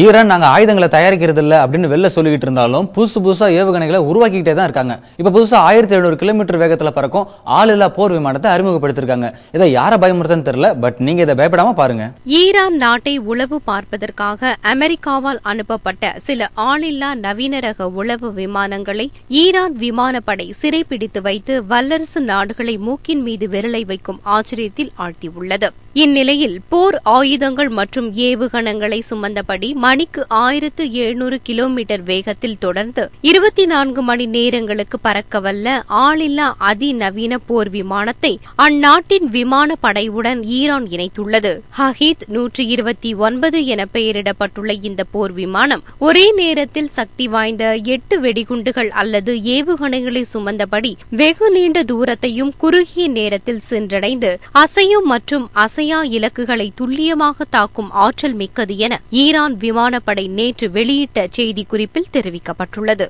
Iran நாங்கள் ஆயுதங்களை தயாரிக்கிறது இல்லை அப்படின்னு வெளில சொல்லிக்கிட்டு இருந்தாலும் புதுசு புதுசாக ஏவுகணைகளை உருவாக்கிக்கிட்டே தான் இருக்காங்க. இப்போ புதுசாக ஆயிரத்தி எழுநூறு கிலோமீட்டர் வேகத்தில் பறக்கும் ஆளில்லா போர் விமானத்தை அறிமுகப்படுத்திருக்காங்க. இதை யாரை பயமுறுத்தன்னு தெரியல பட் நீங்க இதை பயப்படாம பாருங்க. ஈரான் நாட்டை உளவு பார்ப்பதற்காக அமெரிக்காவால் அனுப்பப்பட்ட சில ஆளில்லா நவீன ரக உளவு விமானங்களை ஈரான் விமானப்படை சிறைப்பிடித்து வைத்து வல்லரசு நாடுகளை மூக்கின் மீது விரலை வைக்கும் ஆச்சரியத்தில் ஆழ்த்தியுள்ளது. இந்நிலையில் போர் ஆயுதங்கள் மற்றும் ஏவுகணங்களை சுமந்தபடி மணிக்கு ஆயிரத்து எழுநூறு கிலோமீட்டர் வேகத்தில் தொடர்ந்து இருபத்தி நான்கு மணி நேரங்களுக்கு பறக்கவல்ல ஆளில்லா அதிநவீன போர் விமானத்தை அந்நாட்டின் விமான படையுடன் ஈரான் இணைத்துள்ளது. ஹஹீத் நூற்றி இருபத்தி ஒன்பது என பெயரிடப்பட்டுள்ள இந்த போர் விமானம் ஒரே நேரத்தில் சக்தி வாய்ந்த எட்டு வெடிகுண்டுகள் அல்லது ஏவுகணைகளை சுமந்தபடி வெகு நீண்ட தூரத்தையும் குறுகிய நேரத்தில் சென்றடைந்து அசையும் மற்றும் அசை அசையா இலக்குகளை துல்லியமாக தாக்கும் ஆற்றல் மிக்கது என ஈரான் விமானப்படை நேற்று வெளியிட்ட செய்திக்குறிப்பில் தெரிவிக்கப்பட்டுள்ளது.